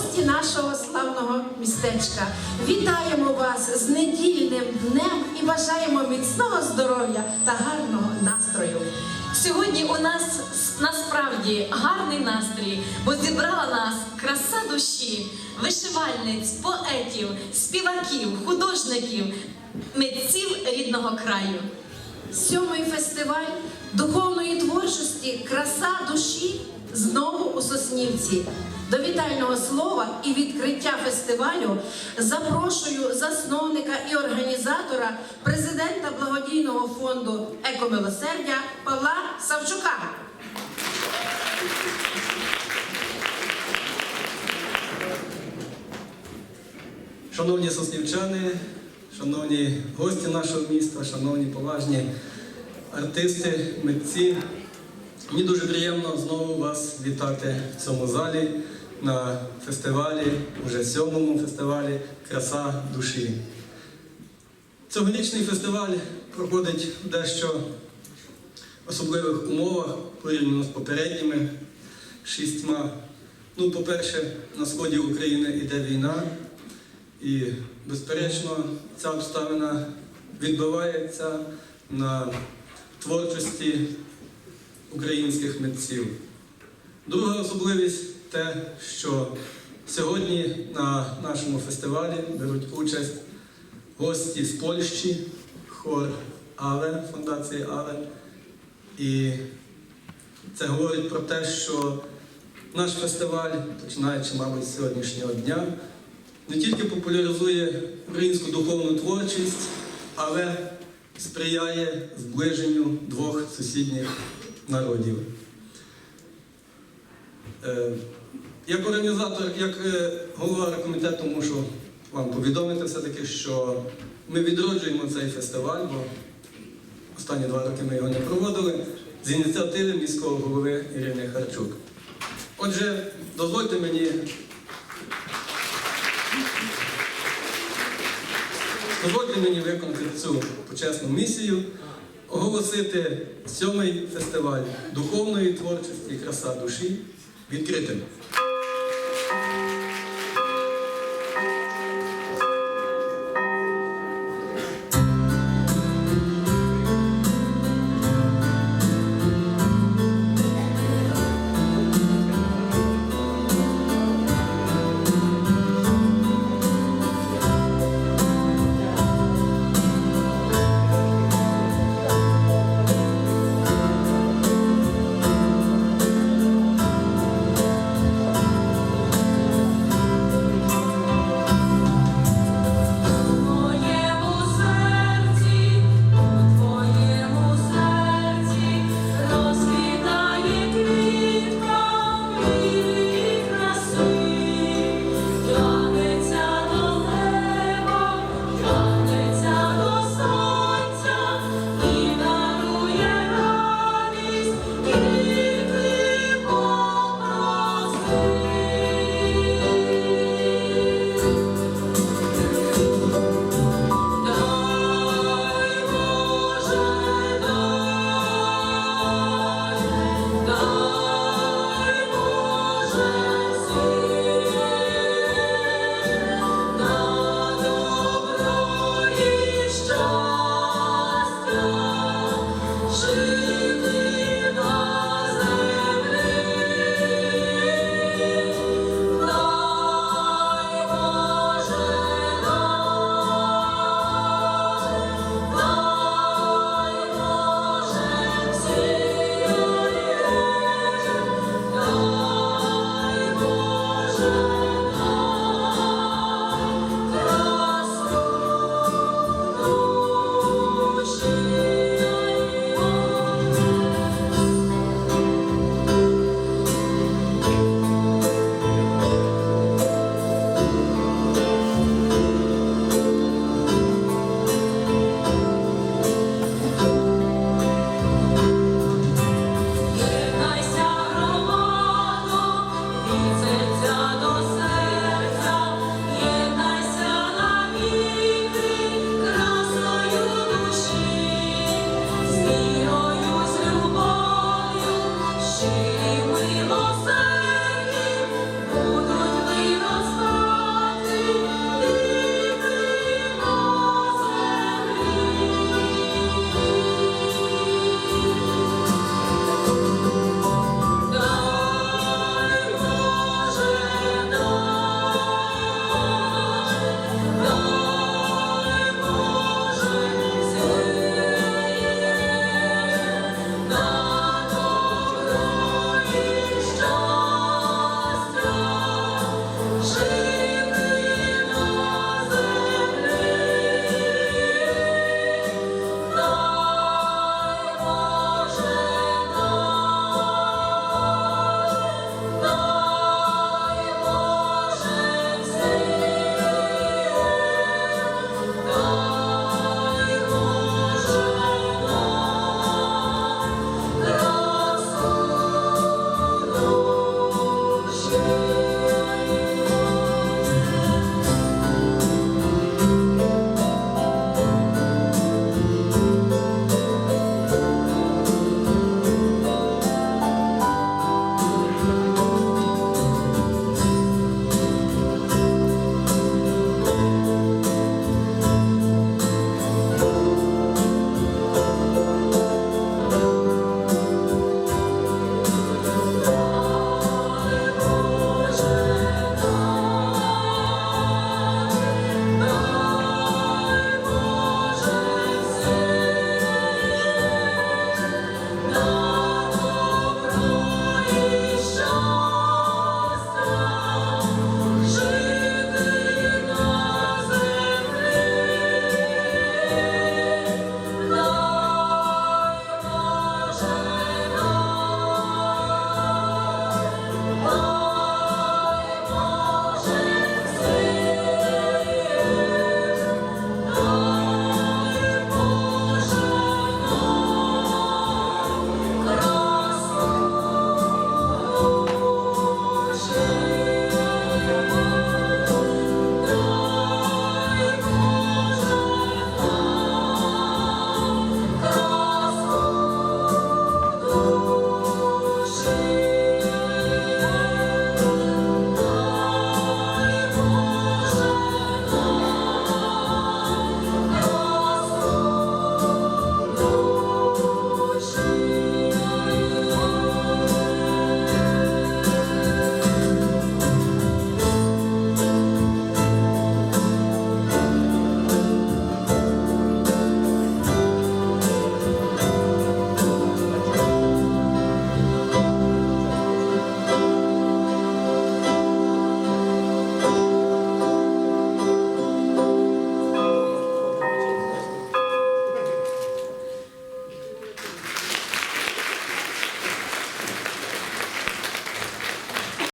гості нашого славного містечка, вітаємо вас з недільним днем і бажаємо міцного здоров'я та гарного настрою. Сьогодні у нас насправді гарний настрій, бо зібрала нас краса душі, вишивальниць, поетів, співаків, художників, митців рідного краю. Сьомий фестиваль духовної творчості Краса душі знову у Соснівці. До вітального слова і відкриття фестивалю запрошую засновника і організатора, президента благодійного фонду Екомилосердя Павла Савчука. Шановні соснівчани, шановні гості нашого міста, шановні поважні артисти, митці, мені дуже приємно знову вас вітати в цьому залі на фестивалі, вже сьомому фестивалі Краса душі. Цьогорічний фестиваль проходить в дещо особливих умовах порівняно з попередніми шістьма. Ну, по-перше, на сході України йде війна, і, безперечно, ця обставина відбивається на творчості українських митців. Друга особливість те, що сьогодні на нашому фестивалі беруть участь гості з Польщі, хор Але, фундації Але. І це говорить про те, що наш фестиваль, починаючи, мабуть, з сьогоднішнього дня, не тільки популяризує українську духовну творчість, але сприяє зближенню двох сусідніх народів. Е, Як організатор, як е, голова комітету мушу вам повідомити все-таки, що ми відроджуємо цей фестиваль, бо останні два роки ми його не проводили, з ініціативи міського голови Ірини Харчук. Отже, дозвольте мені Дозвольте мені виконати цю почесну місію, оголосити сьомий фестиваль духовної творчості Краса душі відкритим.